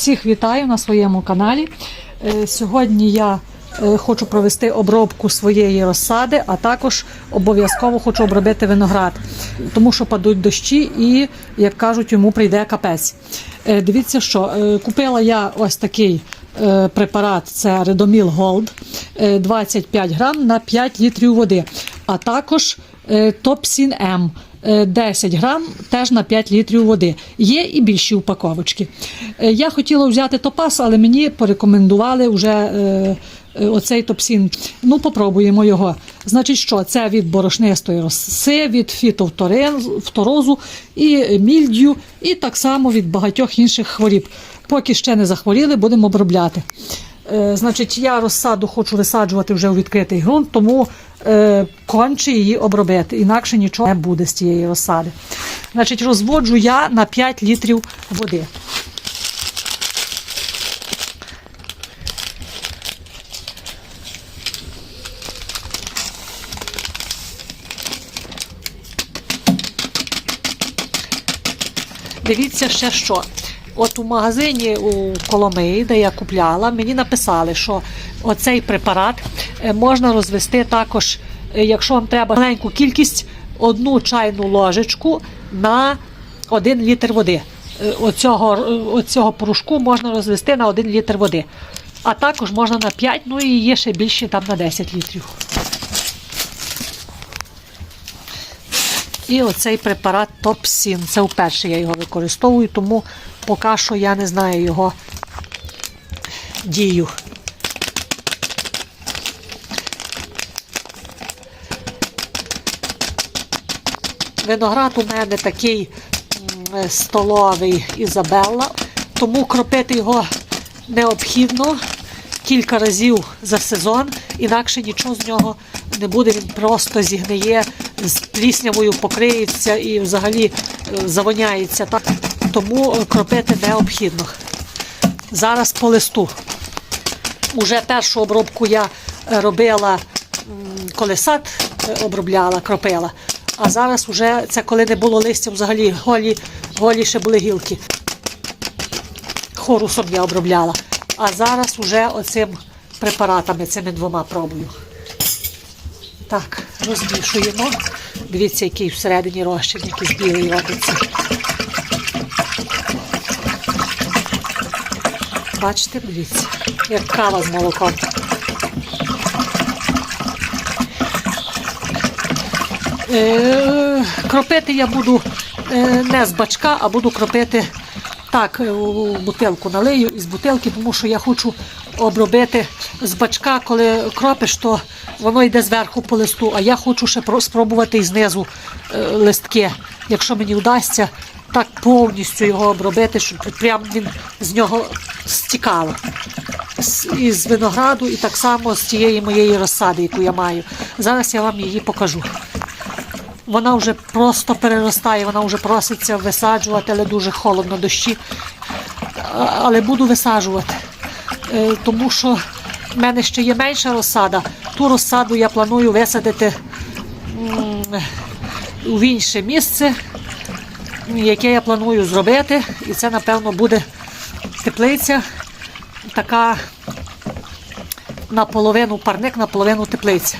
Всіх вітаю на своєму каналі. Е, Сьогодні я е, хочу провести обробку своєї розсади, а також обов'язково хочу обробити виноград, тому що падуть дощі і, як кажуть, йому прийде капець. Е, Дивіться, що купила я ось такий препарат, це Редоміл Голд, 25 грам на 5 літрів води, а також Топсін М. Е, 10 грам теж на 5 літрів води. Є і більші упаковочки. Е, Я хотіла взяти топас, але мені порекомендували вже е, е, оцей топсін. Ну, попробуємо його. Значить, що це від борошнистої роси, від фітофторозу і мільдю, і так само від багатьох інших хворіб. Поки ще не захворіли, будемо обробляти. Е, Значить, я розсаду хочу висаджувати вже у відкритий ґрунт, тому е, конче її обробити. Інакше нічого не буде з цієї розсади. Значить, розводжу я на 5 літрів води. Дивіться ще що. От у магазині у Коломиї, де я купляла, мені написали, що оцей препарат е, можна розвести також, е, якщо вам треба маленьку кількість, одну чайну ложечку на 1 літр води. Е, Оцього, е, оцього порошку можна розвести на 1 літр води. А також можна на 5, ну і є ще більше там на 10 літрів. І оцей препарат Топсін. Це вперше я його використовую, тому поки що я не знаю його дію. Виноград у мене такий столовий Ізабелла, тому кропити його необхідно кілька разів за сезон, інакше нічого з нього не буде, він просто зігниє, з пліснявою покриється і взагалі е, завоняється. Так? Тому е, кропити необхідно. Зараз по листу. Уже першу обробку я е, робила, коли сад обробляла, кропила. А зараз вже це коли не було листя, взагалі голі, голі ще були гілки. Хорусом я обробляла. А зараз уже оцим препаратами, цими двома пробую. Так, розмішуємо. Дивіться, який всередині розчин, якийсь білий робиться. Бачите, дивіться, як кава з молоком. Кропити я буду е, не з бачка, а буду кропити так, е, у бутилку налию із бутилки, тому що я хочу обробити з бачка, коли кропиш, то воно йде зверху по листу, а я хочу ще спробувати і знизу е, листки. Якщо мені вдасться так повністю його обробити, щоб прям він з нього стікало. З- Із винограду і так само з тієї моєї розсади, яку я маю. Зараз я вам її покажу. Вона вже просто переростає, вона вже проситься висаджувати, але дуже холодно, дощі. Але буду висаджувати, Е, тому що в мене ще є менша розсада. Ту розсаду я планую висадити в інше місце, яке я планую зробити. І це, напевно, буде теплиця, така наполовину парник, наполовину теплиця.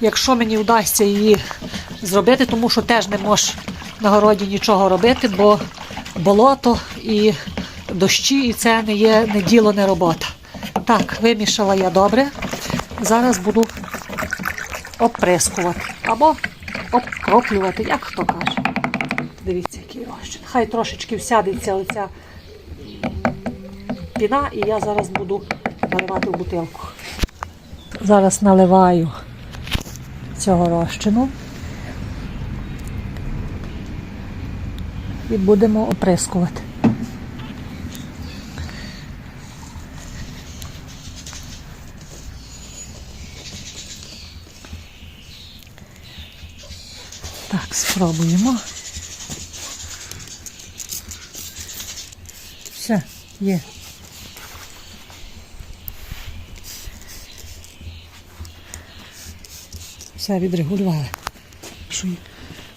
Якщо мені вдасться її зробити, тому що теж не можеш на городі нічого робити, бо болото і дощі, і це не є не діло, не робота. Так, вимішала я добре. Зараз буду оприскувати або обкроплювати, як хто каже. Дивіться, який розчин. Хай трошечки всядеться оця піна, і я зараз буду наливати в бутилку. Зараз наливаю цього розчину і будемо оприскувати. Так, спробуємо. Все, є. Все відрегулювали.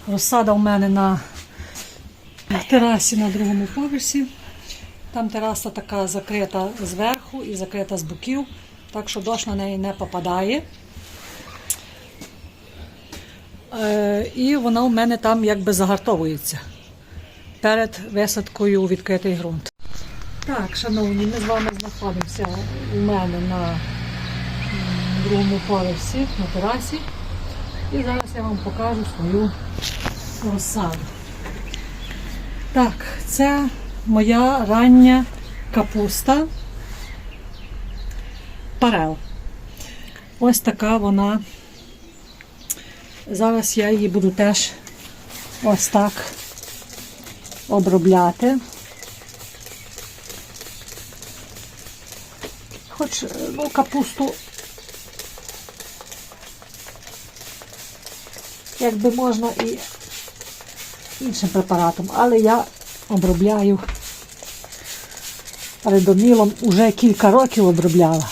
Розсада у мене на терасі на другому поверсі. Там тераса така закрита зверху і закрита з боків, так що дощ на неї не попадає. Е, і вона у мене там якби загартовується перед висадкою у відкритий ґрунт. Так, шановні, ми з вами знаходимося у мене на другому поверсі на терасі. І зараз я вам покажу свою розсаду. Так, це моя рання капуста. Парел. Ось така вона. Зараз я її буду теж ось так обробляти. Хоч ну, капусту якби можна і іншим препаратом, але я обробляю редомілом уже кілька років обробляла.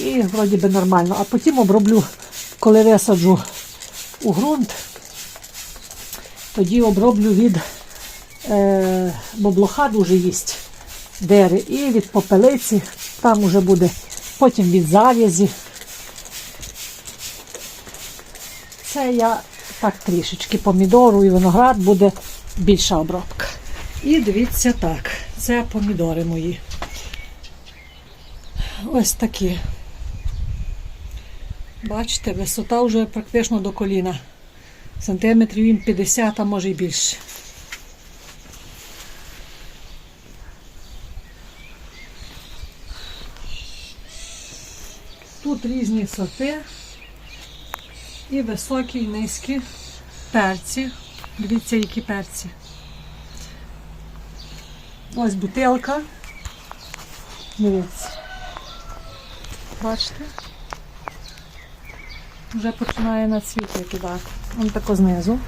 І вроді би нормально. А потім оброблю, коли висаджу у ґрунт, тоді оброблю від е, бо блоха дуже їсть дири і від попелиці, там уже буде потім від зав'язі. Це я так трішечки помідору і виноград буде більша обробка. І дивіться так, це помідори мої. Ось такі. Бачите, висота вже практично до коліна. Сантиметрів їм 50, а може й більше. Тут різні сорти. І високі, і низькі перці. Дивіться, які перці. Ось бутилка. Дивіться. Бачите? Вже починає на цвіти кидати. Вон тако знизу.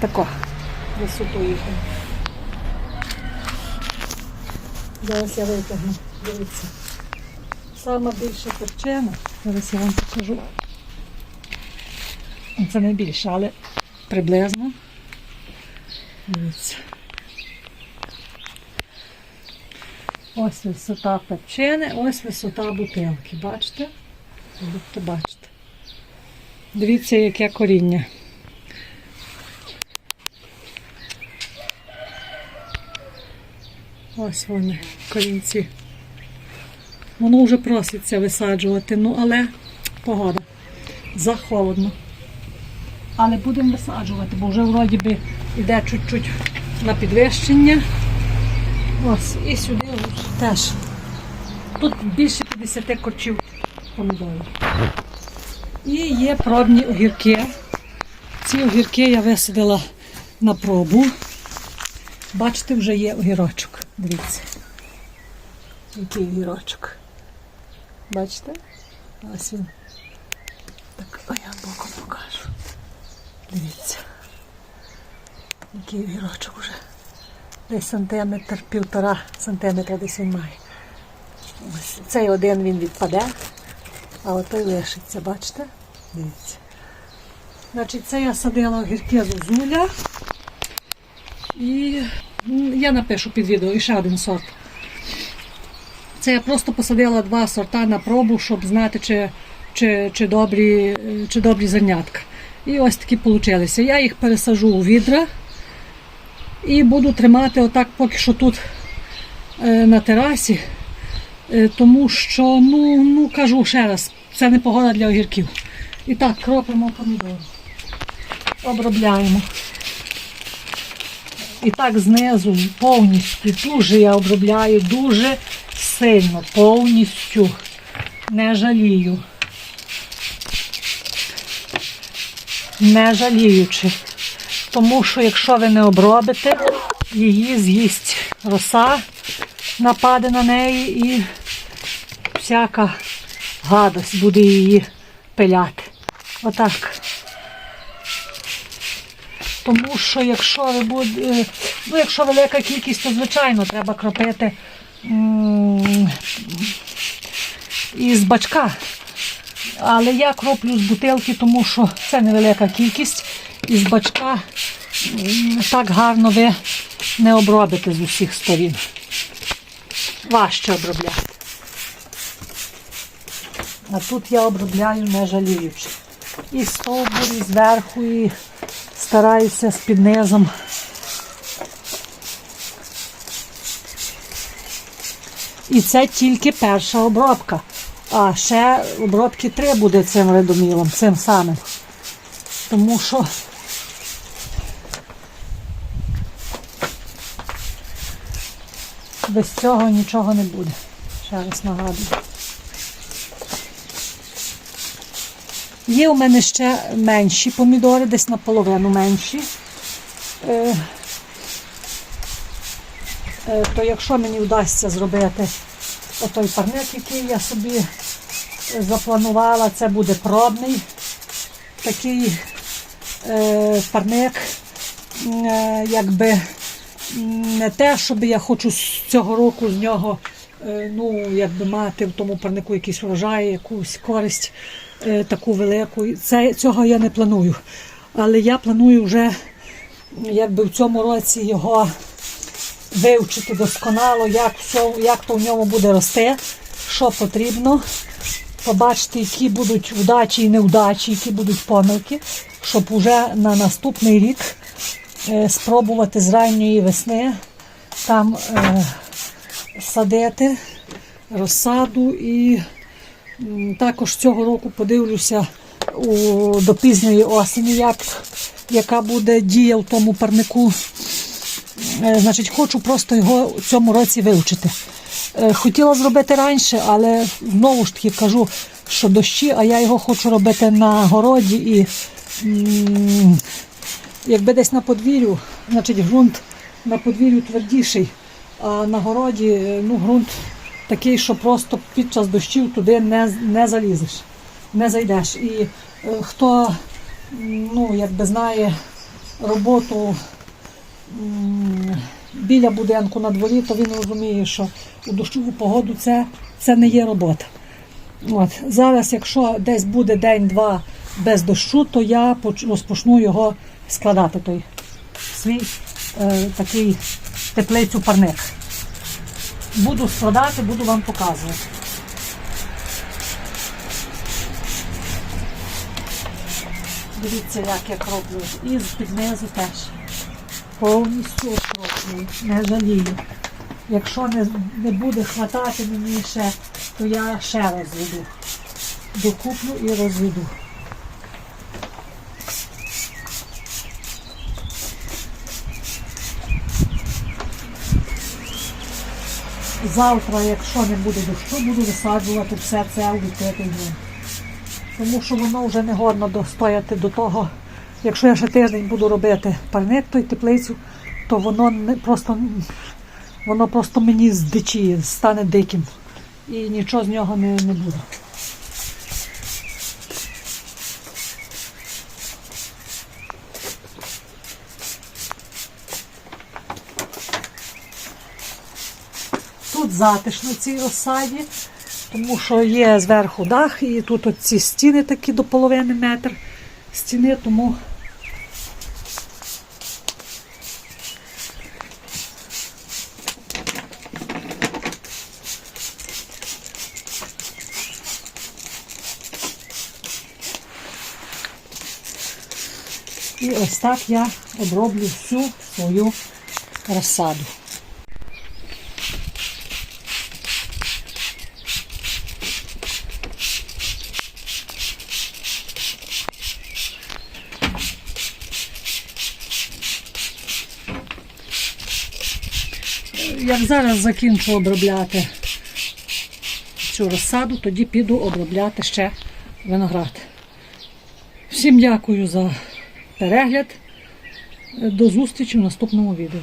Тако. Висоту їхню. Зараз я витягну. Дивіться. Сама більша перчина. Зараз я вам покажу. Це не більше, але приблизно. Ось висота перчини, ось висота бутилки. Бачите? Будете бачите. Дивіться, яке коріння. Ось вони, корінці. Воно вже проситься висаджувати, ну але погода. Захолодно. Але будемо висаджувати, бо вже вроді би йде чуть-чуть на підвищення. Ось, і сюди теж. Тут більше 50 корчів помідорів. І є пробні огірки. Ці огірки я висадила на пробу. Бачите, вже є огірочок. Дивіться. Який огірочок. Бачите? Ось він. Так, а я боком покажу. Дивіться. Який огірочок вже. Десь сантиметр, півтора сантиметра десь він має. Ось цей один він відпаде, а отой лишиться, бачите? Дивіться. Значить, це я садила огірки зозуля. І я напишу під відео і ще один сорт. Це я просто посадила два сорта на пробу, щоб знати, чи, чи, чи, добрі, е, чи добрі зернятка. І ось такі получилися. Я їх пересажу у відра і буду тримати отак поки що тут е, на терасі. Е, тому що, ну, ну кажу ще раз, це не погода для огірків. І так, кропимо помідори. Обробляємо. І так знизу повністю дуже я обробляю, дуже сильно, повністю. Не жалію. Не жаліючи. Тому що якщо ви не обробите, її з'їсть роса, нападе на неї і всяка гадость буде її пиляти. Отак. Тому що якщо ви буде, ну якщо велика кількість, то звичайно треба кропити із бачка. Але я кроплю з бутилки, тому що це невелика кількість. Із бачка так гарно ви не обробите з усіх сторін. Важче обробляти. А тут я обробляю не жаліючи. І стовбур, і зверху, і стараюся з під низом. І це тільки перша обробка. А ще обробки три буде цим редомілом, цим самим. Тому що без цього нічого не буде. Ще раз нагадую. Є у мене ще менші помідори, десь наполовину менші. Е, е, то якщо мені вдасться зробити отой парник, який я собі запланувала, це буде пробний такий е, парник, е, якби не те, щоб я хочу з цього року з нього е, ну, якби мати в тому парнику якийсь врожай, якусь користь е, таку велику. Це, цього я не планую. Але я планую вже якби в цьому році його вивчити досконало, як, все, як то в ньому буде рости, що потрібно, побачити, які будуть вдачі і невдачі, які будуть помилки, щоб вже на наступний рік е, спробувати з ранньої весни там е, садити розсаду і також цього року подивлюся до пізньої осені, як, яка буде дія в тому парнику. Е, Значить, хочу просто його в цьому році вивчити. Е, Хотіла зробити раніше, але знову ж таки кажу, що дощі, а я його хочу робити на городі і якби десь на подвір'ю, значить ґрунт на подвір'ю твердіший, а на городі е, ну, ґрунт такий, що просто під час дощів туди не, не залізеш, не зайдеш. І хто ну, якби знає роботу біля будинку на дворі, то він розуміє, що у дощову погоду це, це не є робота. От. Зараз, якщо десь буде день-два без дощу, то я розпочну його складати, той свій е, такий теплицю парник. Буду складати, буду вам показувати. Дивіться, як я роблю. І з під теж повністю окроплюю, не жалію. Якщо не, не буде хватати мені ще, то я ще розведу. Докуплю і розведу. Завтра, якщо не буде дощу, буду висаджувати все це у відкритий ґрунт. Тому що воно вже не годно достояти до того. Якщо я ще тиждень буду робити парник той теплицю, то воно не просто воно просто мені здичіє, стане диким. І нічого з нього не, не буде. Тут затишно в цій розсаді, тому що є зверху дах, і тут от ці стіни такі до половини метр стіни, тому І ось так я оброблю всю свою розсаду. Як зараз закінчу обробляти цю розсаду, тоді піду обробляти ще виноград. Всім дякую за перегляд. До зустрічі в наступному відео.